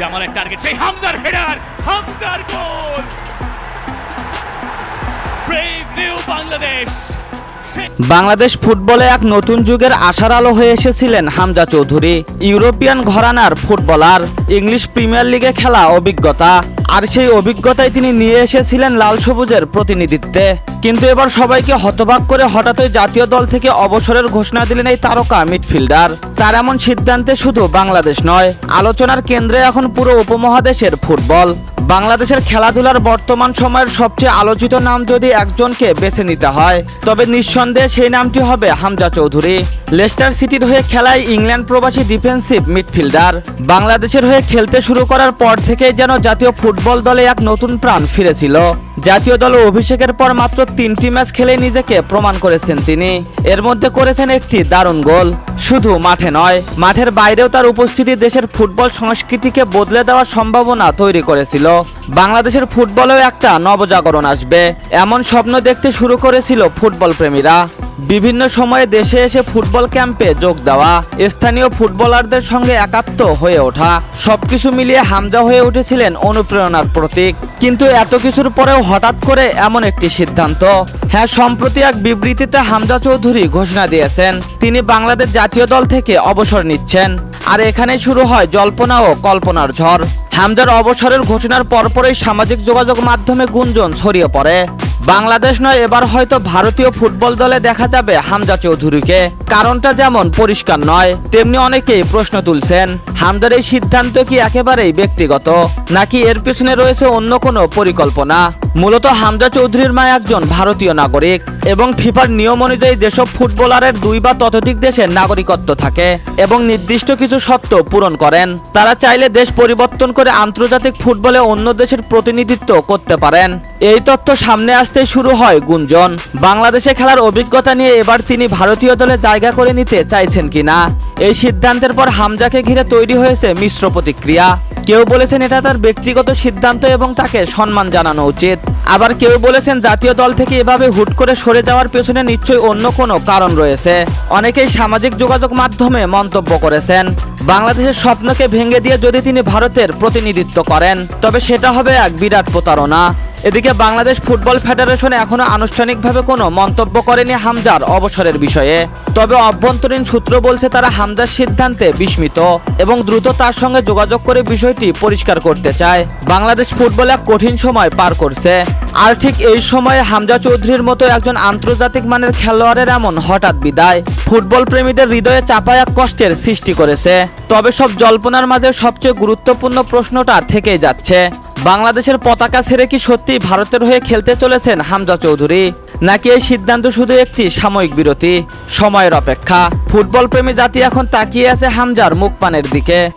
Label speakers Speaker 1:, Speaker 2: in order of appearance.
Speaker 1: জামালের টার্গেট সেই হামজার হেডার হামজার goal brave new Bangladesh
Speaker 2: Bangladesh ফুটবলে এক নতুন যুগের আশার আলো হয়ে এসেছিলেন হামজা চৌধুরী। ইউরোপিয়ান ঘরানার ফুটবলার, ইংলিশ প্রিমিয়ার লিগে খেলা অভিজ্ঞতা। আর সেই অভিজ্ঞতায় তিনি নিয়ে এসেছিলেন লাল সবুজের প্রতিনিধিত্বে। কিন্তু এবার সবাইকে হতবাক করে হঠাৎই জাতীয় দল থেকে অবসরের ঘোষণা দিলেন এই তারকা মিডফিল্ডার। তার এমন সিদ্ধান্তে শুধু বাংলাদেশ নয়, আলোচনার কেন্দ্রে এখন পুরো উপমহাদেশের ফুটবল। বাংলাদেশের খেলাধুলার বর্তমান সময়ের সবচেয়ে আলোচিত নাম যদি একজনকে বেছে নিতে হয়, তবে নিঃসন্দেহে সেই নামটি হবে হামজা চৌধুরী। লেস্টার সিটির হয়ে খেলায় ইংল্যান্ড প্রবাসী ডিফেন্সিভ মিডফিল্ডার। বাংলাদেশের হয়ে খেলতে শুরু করার পর থেকেই যেন জাতীয় ফুটবল দলে এক নতুন প্রাণ ফিরেছিল। জাতীয় দলে অভিষেকের পর মাত্র তিনটি ম্যাচ খেলে নিজেকে প্রমাণ করেছেন তিনি। এর মধ্যে করেছেন একটি দারুণ গোল। শুধু মাঠে নয়, মাঠের বাইরেও তার উপস্থিতি দেশের ফুটবল সংস্কৃতিকে বদলে দেওয়ার সম্ভাবনা তৈরি করেছিল। বাংলাদেশের ফুটবলেও একটা নবজাগরণ আসবে। এমন স্বপ্ন দেখতে শুরু করেছিল ফুটবল প্রেমীরা বিভিন্ন সময়ে দেশে এসে ফুটবল ক্যাম্পে যোগ দেওয়া, স্থানীয় ফুটবলারদের সঙ্গে একাত্ম হয়ে ওঠা, সবকিছু মিলিয়ে হামজা হয়ে উঠেছিলেন অনুপ্রেরণার প্রতীক। কিন্তু এত কিছুর পরেও হঠাৎ করে এমন একটি সিদ্ধান্ত। হ্যাঁ সম্প্রতি এক বিবৃতিতে হামজা চৌধুরী ঘোষণা দিয়েছেন, তিনি বাংলাদেশ জাতীয় দল থেকে অবসর নিচ্ছেন। আর এখানে শুরু হয় জল্পনা ও কল্পনার ঝড়। হামজার অবসরের ঘোষণার পরপরই সামাজিক যোগাযোগ মাধ্যমে গুঞ্জন ছড়িয়ে পড়ে। বাংলাদেশ নয়, এবার হয়তো ভারতীয় ফুটবল দলে দেখা যাবে হামজা চৌধুরীকে। কারণটা যেমন পরিষ্কার নয়, তেমনি অনেকেই প্রশ্ন তুলছেন, হামজার এই সিদ্ধান্ত কি একেবারেই ব্যক্তিগত, নাকি এর পিছনে রয়েছে অন্য কোনো পরিকল্পনা? মূলত হামজা চৌধুরীর মা একজন ভারতীয় নাগরিক এবং ফিফার নিয়ম অনুযায়ী যেসব ফুটবলারের দুই বা ততোধিক দেশের নাগরিকত্ব থাকে এবং নির্দিষ্ট কিছু শর্ত পূরণ করেন, তারা চাইলে দেশ পরিবর্তন করে আন্তর্জাতিক ফুটবলে অন্য দেশের প্রতিনিধিত্ব করতে পারেন। এই তথ্য সামনে আসতে শুরু হয় গুঞ্জন। বাংলাদেশে খেলার অভিজ্ঞতা নিয়ে এবার তিনি ভারতীয় দলে জায়গা করে নিতে চাইছেন কিনা? এই সিদ্ধান্তের পর হামজাকে ঘিরে তৈরি হয়েছে মিশ্র প্রতিক্রিয়া। কেউ বলেছেন এটা তার ব্যক্তিগত সিদ্ধান্ত এবং তাকে সম্মান জানানো উচিত। আবার কেউ বলেছেন জাতীয় দল থেকে এভাবে হুট করে সরে যাওয়ার পেছনে নিশ্চয়ই অন্য কোনো কারণ রয়েছে। অনেকেই সামাজিক যোগাযোগ মাধ্যমে মন্তব্য করেছেন, বাংলাদেশের স্বপ্নকে ভেঙে দিয়ে যদি তিনি ভারতের প্রতিনিধিত্ব করেন, তবে সেটা হবে এক বিরাট প্রতারণা। এদিকে বাংলাদেশ ফুটবল ফেডারেশন এখনও আনুষ্ঠানিকভাবে কোনো মন্তব্য করেনি হামজার অবসরের বিষয়ে। তবে অভ্যন্তরীণ সূত্র বলছে তারা হামজার সিদ্ধান্তে বিস্মিত এবং দ্রুত তার সঙ্গে যোগাযোগ করে বিষয়টি পরিষ্কার করতে চায়। বাংলাদেশ ফুটবল এক কঠিন সময় পার করছে। আর ঠিক এই সময়ে হামজা চৌধুরীর মতো একজন আন্তর্জাতিক মানের খেলোয়াড়ের এমন হঠাৎ বিদায় ফুটবল প্রেমীদের হৃদয়ে চাপায় এক কষ্টের সৃষ্টি করেছে। তবে সব জল্পনার মাঝে সবচেয়ে গুরুত্বপূর্ণ প্রশ্নটা থেকেই যাচ্ছে বাংলাদেশের পতাকা ছেড়ে কি সত্যি ভারতের হয়ে খেলতে চলেছেন হামজা চৌধুরী? নাকি এই সিদ্ধান্ত শুধু একটি সাময়িক বিরতি? সময়ের অপেক্ষা। ফুটবল প্রেমী জাতি এখন তাকিয়ে আছে হামজার মুখ পানের দিকে।